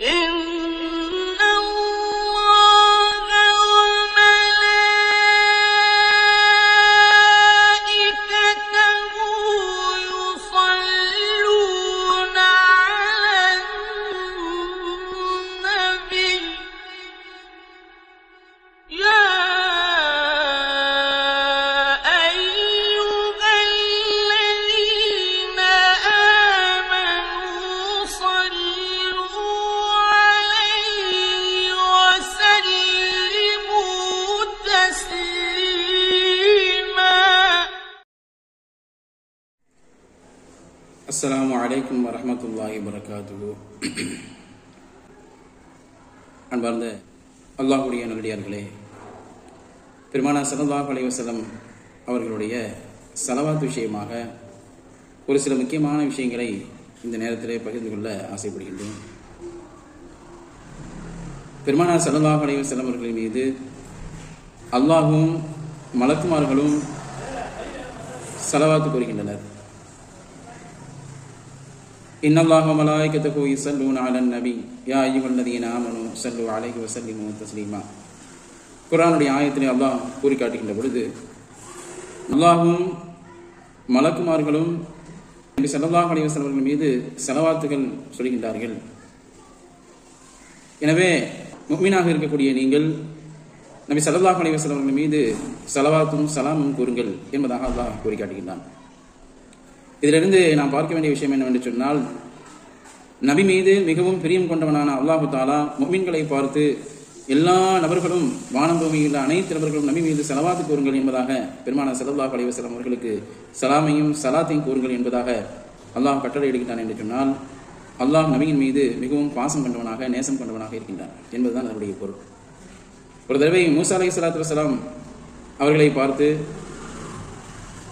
إِنَّ அஸ்லாம் வலைக்கம் வரமத்துல்லாஹி வரகாத்து அன்பார்ந்த அல்லாஹுடைய நல்லடியார்களே பெருமானா ஸல்லல்லாஹு அலைஹி அவர்களுடைய சலவாத் விஷயமாக ஒரு சில முக்கியமான விஷயங்களை இந்த நேரத்திலே பகிர்ந்து கொள்ள ஆசைப்படுகின்றேன். பெருமானா ஸல்லல்லாஹு அலைஹி அவர்களின் மீது அல்லாஹும் மலக்குமார்களும் சலவாத்து கூறுகின்றனர் إن الله وملائكته يصلون على النبي يا أيها الذين آمنوا صلوا عليه وسلموا تسليما குர்ஆனுடைய ஆயத்திலே அல்லாஹ் கூறி காட்டுகின்ற பொழுது அல்லாஹும் மலக்குமார்களும் நபி ஸல்லல்லாஹு அலைஹி வஸல்லம் அவர்கள் மீது செலவாத்துகள் சொல்கின்றார்கள் எனவே முஃமினாக இருக்கக்கூடிய நீங்கள் நபி ஸல்லல்லாஹு அலைஹி வஸல்லம் அவர்கள் மீது செலவாத்தும் சலாமும் கூறுங்கள் என்பதாக அல்லாஹ் கூறி காட்டுகின்றான் இதிலிருந்து நாம் பார்க்க வேண்டிய விஷயம் என்னவென்று சொன்னால் நபி மீது மிகவும் பிரியம் கொண்டவனான அல்லாஹு தாலா மொமின்களை பார்த்து எல்லா நபர்களும் வானம் பூமியில் அனைத்து நபர்களும் நபி மீது செலவாத்து கூறுங்கள் என்பதாக பெருமான ஸல்லல்லாஹு அலைவசலம் அவர்களுக்கு சலாமையும் சலாத்தையும் கூறுங்கள் என்பதாக அல்லாஹ் கட்டளை இடுகின்றான் என்று சொன்னால் அல்லாஹ் நபியின் மீது மிகவும் பாசம் கொண்டவனாக நேசம் கொண்டவனாக இருக்கின்றான் என்பதுதான் அதனுடைய பொருள். ஒரு தடவை மூசா அலை சலாத்து அவர்களை பார்த்து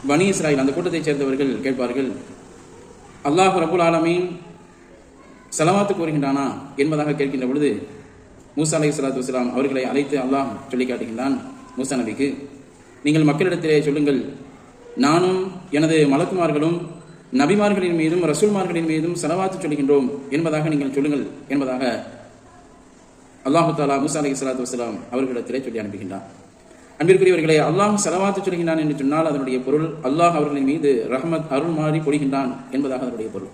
பனி இஸ்ராயில் அந்த கூட்டத்தைச் சேர்ந்தவர்கள் கேட்பார்கள் அல்லாஹ் ரபுல் ஆலமீன் செலவாத்து கூறுகின்றானா என்பதாக கேட்கின்ற பொழுது மூசா அலை சலாத்து வஸ்லாம் அவர்களை அழைத்து அல்லாஹ் சொல்லி காட்டுகின்றான் மூசா நபிக்கு நீங்கள் மக்களிடத்திலே சொல்லுங்கள் நானும் எனது மலக்குமார்களும் நபிமார்களின் மீதும் ரசூல்மார்களின் மீதும் செலவாத்து சொல்கின்றோம் என்பதாக நீங்கள் சொல்லுங்கள் என்பதாக அல்லாஹு தாலா மூசா அலி சலாத்து வஸ்லாம் அவர்களிடத்திலே சொல்லி அனுப்புகின்றான். அன்பிற்குரியவர்களே அல்லாஹ் செலவாத்து சொல்கின்றான் என்று சொன்னால் அதனுடைய பொருள் அல்லாஹ் அவர்களின் மீது ரஹமத் அருள் மாறி பொழிகின்றான் என்பதாக அதனுடைய பொருள்.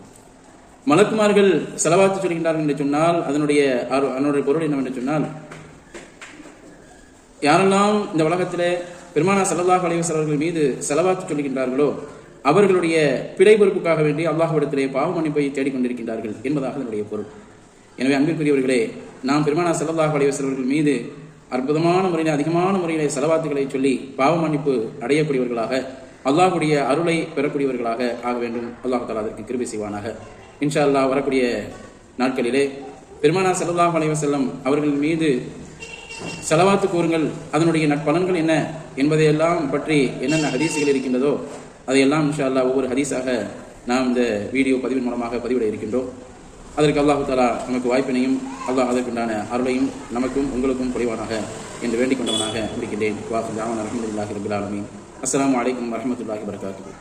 மலக்குமார்கள் செலவாத்து சொல்கின்றார்கள் என்று சொன்னால் அதனுடைய அரு- அதனுடைய பொருள் என்னவென்று சொன்னால் யாரெல்லாம் இந்த உலகத்திலே பெருமானா ஸல்லல்லாஹு அலைவசர்கள் மீது செலவாத்து சொல்கின்றார்களோ அவர்களுடைய பிழை பொறுப்புக்காக வேண்டி அல்லாஹ்விடத்திலே பாவ மன்னிப்பை தேடிக்கொண்டிருக்கின்றார்கள் என்பதாக அதனுடைய பொருள். எனவே அன்பிற்குரியவர்களே நாம் பெருமானா ஸல்லல்லாஹு அலைவசர்கள் மீது அற்புதமான முறையில் அதிகமான முறையிலே செலவாத்துகளை சொல்லி பாவ மன்னிப்பு அடையக்கூடியவர்களாக அல்லாஹுடைய அருளை பெறக்கூடியவர்களாக ஆக வேண்டும். அல்லாஹ் தலா அதற்கு கிருபி செய்வானாக. இன்ஷா அல்லாஹ் வரக்கூடிய நாட்களிலே பெருமானா ஸல்லல்லாஹு அலைஹி செல்லம் அவர்கள் மீது செலவாத்து கூறுங்கள். அதனுடைய நட்பலன்கள் என்ன என்பதையெல்லாம் பற்றி என்னென்ன ஹதீசுகள் இருக்கின்றதோ அதையெல்லாம் இன்ஷா அல்லாஹ் ஒவ்வொரு ஹதீஸாக நாம் இந்த வீடியோ பதிவின் மூலமாக பதிவிட இருக்கின்றோம். அதற்கு அல்லாஹு தாலா நமக்கு வாய்ப்பினையும் அல்லாஹ் அதற்குண்டான அருளையும் நமக்கும் உங்களுக்கும் குறைவானாக என்று வேண்டிக் கொண்டவனாக முடிக்கின்றேன் வாசல் ஜாமன் அலமதுல்லாஹி ரபுல் ஆலமின். அஸ்லாம் வலைக்கம் வரமத்துல்லாஹி வரகாத்து